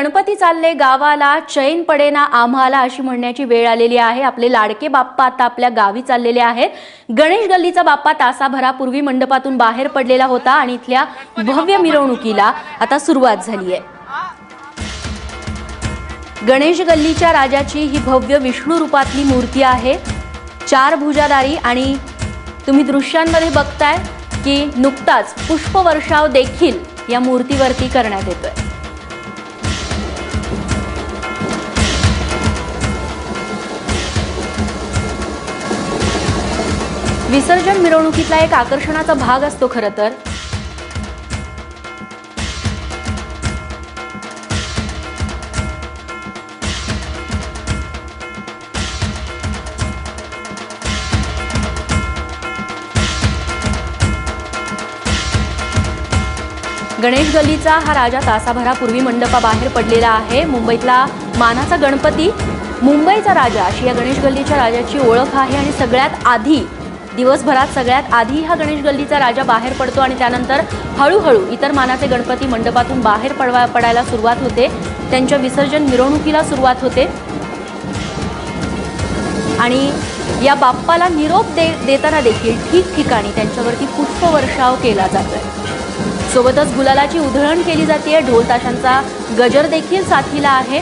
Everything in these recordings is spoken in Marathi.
गणपती चालले गावाला चैन पडेना आम्हाला अशी म्हणण्याची वेळ आलेली आहे. आपले लाडके बाप्पा आता आपल्या गावी चाललेले आहेत. गणेश गल्लीचा बाप्पा तासाभरापूर्वी मंडपातून बाहेर पडलेला होता आणि इथल्या भव्य मिरवणुकीला आता सुरुवात झाली आहे गणेश गल्लीच्या राजाची ही भव्य विष्णू रूपातली मूर्ती आहे. चार भुजादारी आणि तुम्ही दृश्यांमध्ये बघताय की नुकताच पुष्पवर्षाव देखील या मूर्तीवरती करण्यात येतोय. विसर्जन मिरवणुकीतला एक आकर्षणाचा भाग असतो खरं तर. गणेश गल्लीचा हा राजा तासाभरापूर्वी मंडपाबाहेर पडलेला आहे. मुंबईतला मानाचा गणपती मुंबईचा राजा अशी या गणेश गल्लीच्या राजाची ओळख आहे आणि सगळ्यात आधी दिवसभरात सगळ्यात आधी हा गणेश गल्लीचा राजा बाहेर पडतो आणि त्यानंतर हळूहळू इतर मानाचे गणपती मंडपातून बाहेर पडवा पडायला सुरुवात होते. त्यांच्या विसर्जन मिरवणुकीला सुरुवात होते. आणि या बाप्पाला निरोप दे देताना देखील ठिकठिकाणी त्यांच्यावरती पुष्पवर्षाव केला जातो सोबतच गुलालाची उधळण केली जाते ढोल ताशांचा गजर देखील साथीला आहे.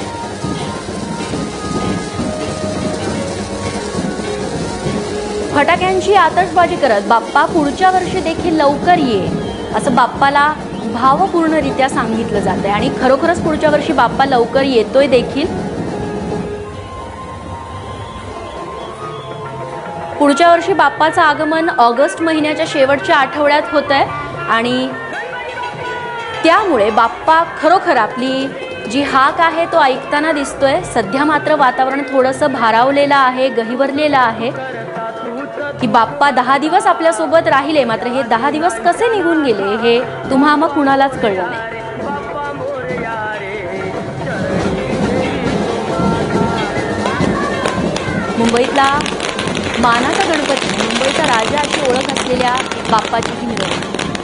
फटाक्यांची आतषबाजी करत बाप्पा पुढच्या वर्षी देखील लवकर ये असं बाप्पाला भावपूर्णरित्या सांगितलं जात आहे आणि खरोखरच पुढच्या वर्षी बाप्पा लवकर येतोय देखील? पुढच्या वर्षी बाप्पाचं आगमन ऑगस्ट महिन्याच्या शेवटच्या आठवड्यात होत आहे आणि त्यामुळे बाप्पा खरोखर आपली जी हाक आहे तो ऐकताना दिसतोय. सध्या मात्र वातावरण थोडंसं भारावलेलं आहे गहिवरलेलं आहे. की बाप्पा दहा दिवस आपल्यासोबत राहिले मात्र हे दहा दिवस कसे निघून गेले हे तुम्हा मग कुणालाच कळलं नाही. मुंबईतला मानाचा गणपती मुंबईचा राजा अशी ओळख असलेल्या बाप्पाची ही मिरवणूक.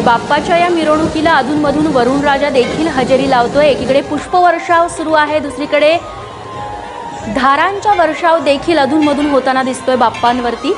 आणि बाप्पाच्या या मिरवणुकीला अधूनमधून वरुण राजा देखील हजेरी लावतोय. एकीकडे पुष्पवर्षाव सुरू आहे दुसरीकडे धारांचा वर्षाव देखील अधूनमधून होताना दिसतोय बाप्पांवरती.